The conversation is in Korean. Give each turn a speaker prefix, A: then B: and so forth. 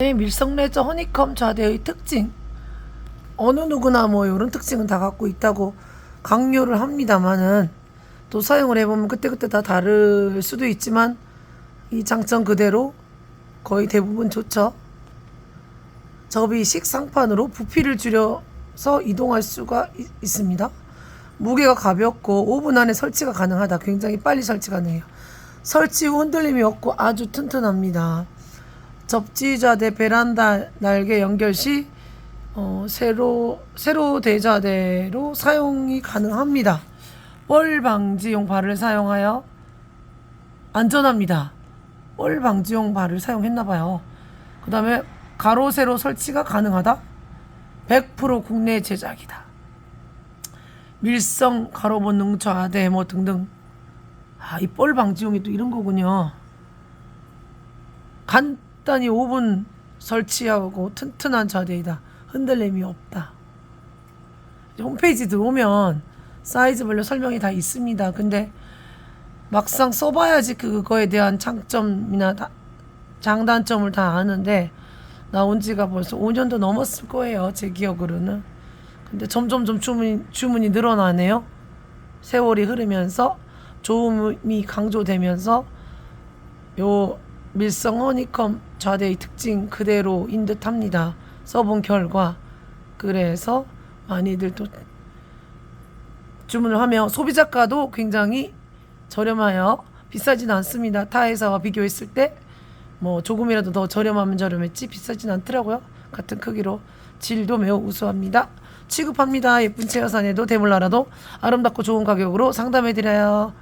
A: 네, 밀성레저 허니컴 좌대의 특징 어느 누구나 뭐 이런 특징은 다 갖고 있다고 강요를 합니다만은 또 사용을 해보면 그때그때 다 다를 수도 있지만 이 장점 그대로 거의 대부분 좋죠. 접이식 상판으로 부피를 줄여서 이동할 수가 있, 있습니다. 무게가 가볍고 5분 안에 설치가 가능하다. 굉장히 빨리 설치 가능해요. 설치 후 흔들림이 없고 아주 튼튼합니다. 접지좌대 베란다 날개 연결 시 어, 세로 세로 대자대로 사용이 가능합니다. 뻘 방지용 발을 사용하여 안전합니다. 뻘 방지용 발을 사용했나 봐요. 그 다음에 가로 세로 설치가 가능하다. 100% 국내 제작이다. 밀성 가로 본능 좌대 뭐 등등. 아, 이 뻘 방지용이 또 이런 거군요. 간 단히 5분 설치하고 튼튼한 좌대이다. 흔들림이 없다. 홈페이지 들어오면 사이즈별로 설명이 다 있습니다. 근데 막상 써봐야지 그거에 대한 장점이나 다- 장단점을 다 아는데 나온 지가 벌써 5년도 넘었을 거예요. 제 기억으로는. 근데 점점 점 주문이, 주문이 늘어나네요. 세월이 흐르면서 좋음이 강조되면서 요 밀성 허니컴 좌대의 특징 그대로인 듯합니다. 써본 결과 그래서 많이들 또 주문을 하며 소비자가도 굉장히 저렴하여 비싸진 않습니다. 타 회사와 비교했을 때 뭐 조금이라도 더 저렴하면 저렴했지 비싸진 않더라고요. 같은 크기로 질도 매우 우수합니다. 취급합니다. 예쁜 체어산에도 대물나라도 아름답고 좋은 가격으로 상담해 드려요.